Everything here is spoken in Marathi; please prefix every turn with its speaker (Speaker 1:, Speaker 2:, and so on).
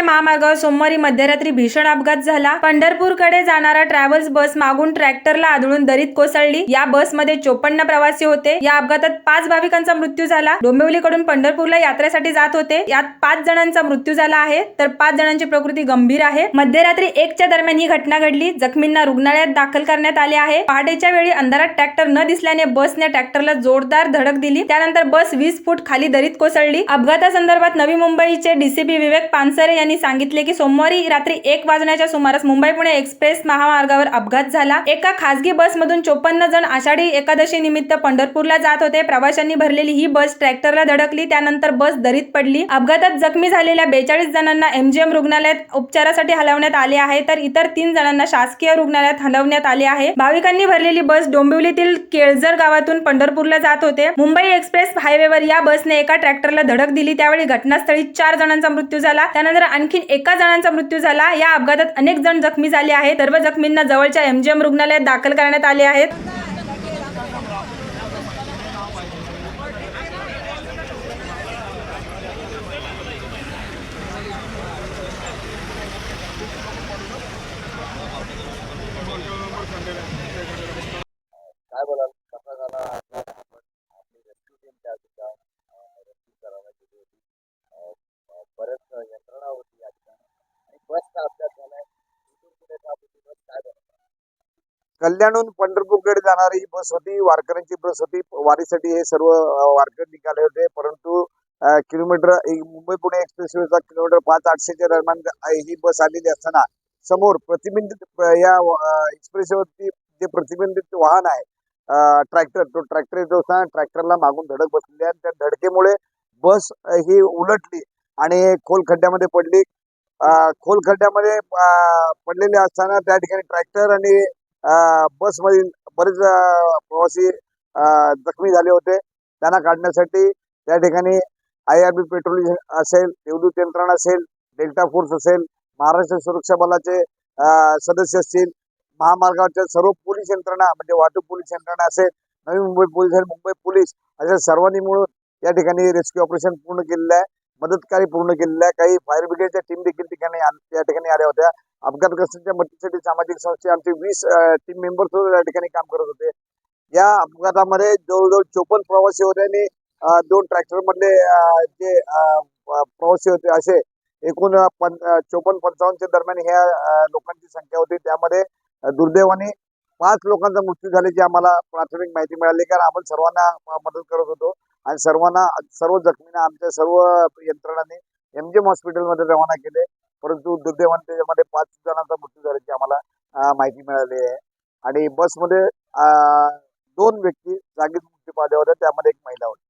Speaker 1: महामार्गावर सोमवारी मध्यरात्री भीषण अपघात झाला. पंढरपूरकडे जाणारा ट्रॅव्हल्स बस मागून ट्रॅक्टरला आदळून दरीत कोसळली. या बसमध्ये चोपन्न प्रवासी होते. या अपघातात पाच भाविकांचा मृत्यू झाला. डोंबिवलीकडून पंढरपूरला यात्रेसाठी जात होते. यात पाच जणांचा मृत्यू झाला आहे. तर पाच जणांची प्रकृती गंभीर आहे. मध्यरात्री एकच्या दरम्यान ही घटना घडली. जखमींना रुग्णालयात दाखल करण्यात आले आहे. पहाटेच्या वेळी अंधारात ट्रॅक्टर न दिसल्याने बसने ट्रॅक्टरला जोरदार धडक दिली. त्यानंतर बस वीस फूट खाली दरीत कोसळली. अपघातासंदर्भात नवी मुंबईचे डीसीपी विवेक पानसरे यांनी सांगितले की सोमवारी रात्री एक वाजण्याच्या सुमारास मुंबई पुणे एक्सप्रेस महामार्गावर अपघात झाला. एका खासगी बसमधून चोपन्न जण आषाढी एकादशी निमित्त पंढरपूरला जात होते. प्रवाशांनी भरलेली ही बस ट्रॅक्टरला धडकली. त्यानंतर बस दरीत पडली. अपघातात जखमी झालेल्या बेचाळीस जणांना एमजीएम रुग्णालयात उपचारासाठी हलवण्यात आले आहे. तर इतर तीन जणांना शासकीय रुग्णालयात हलवण्यात आले आहे. भाविकांनी भरलेली बस डोंबिवलीतील केळझर गावातून पंढरपूरला जात होते. मुंबई एक्सप्रेस हायवेवर या बसने एका ट्रॅक्टरला धडक दिली. त्यावेळी घटनास्थळी चार जणांचा मृत्यू झाला. त्यानंतर आणखी एका जणांचा मृत्यू झाला. या अपघातात अनेक जण जखमी झाले आहेत. सर्व जखमींना जवळच्या एमजीएम रुग्णालयात दाखल करण्यात आले आहेत.
Speaker 2: काय बोलाल? कसा झाला आपली रेस्क्यू टीम त्या रेस्क्यू करायला गेली होती अं, बरेच यंत्रणा होती या ठिकाणी आणि बसचा अपघात झालाय. इथून पुढे बस काय कल्याणहून पंढरपूरकडे जाणारी ही बस होती वारकऱ्यांची बस होती. वारीसाठी हे सर्व वारकर वारकरी निघाले होते परंतु किलोमीटर मुंबई पुणे एक्सप्रेसवेचा किलोमीटर पाच आठशेच्या दरम्यान ही बस आलेली असताना समोर प्रतिबिंबित या एक्सप्रेसवरती जे प्रतिबिंबित वाहन आहे ट्रॅक्टर तो ट्रॅक्टर येत असताना ट्रॅक्टरला मागून धडक बसलेली आहे त्या धडकेमुळे बस ही उलटली आणि खोल खड्ड्यामध्ये पडली. खोल खड्ड्यामध्ये अ, पडलेले असताना त्या ठिकाणी ट्रॅक्टर आणि बसमधील बरेच प्रवासी अ, जखमी झाले होते. त्यांना काढण्यासाठी त्या ठिकाणी आय आर बी पेट्रोलिंग असेल देवदूत यंत्रणा असेल डेल्टा फोर्स असेल महाराष्ट्र सुरक्षा बलाचे अ, सदस्य असतील महामार्गावरच्या सर्व पोलीस यंत्रणा म्हणजे वाहतूक पोलीस यंत्रणा असेल नवी मुंबई पोलीस आणि मुंबई पोलीस अशा सर्वांनी मिळून या ठिकाणी रेस्क्यू ऑपरेशन पूर्ण केलेलं आहे. मदतकार्य पूर्ण केलेल्या काही फायर ब्रिगेडच्या टीम देखील ठिकाणी या ठिकाणी आल्या होत्या. अपघातग्रस्तांच्या मदतीसाठी सामाजिक संस्थे आमचे वीस टीम मेंबर्स या ठिकाणी काम करत होते. या अपघातामध्ये जवळजवळ चोपन्न प्रवासी होते आणि दोन ट्रॅक्टर मधले जे प्रवासी होते असे एकूण पन पं चोपन्न पंचावन्नच्या दरम्यान ह्या लोकांची संख्या होती. त्यामध्ये दुर्दैवाने पाच लोकांचा मृत्यू झाल्याची आम्हाला प्राथमिक माहिती मिळाली. कारण आपण सर्वांना मदत करत होतो. आणि सर्वांना सर्व जखमींना आमच्या सर्व यंत्रणांनी एमजीएम हॉस्पिटलमध्ये रवाना केले. परंतु दुर्दैवाने त्याच्यामध्ये पाच जणांचा मृत्यू झाल्याची आम्हाला माहिती मिळाली आहे. आणि बसमध्ये अ, दोन व्यक्ती जागीच मृत्यू पावल्या होत्या. त्यामध्ये एक महिला होती.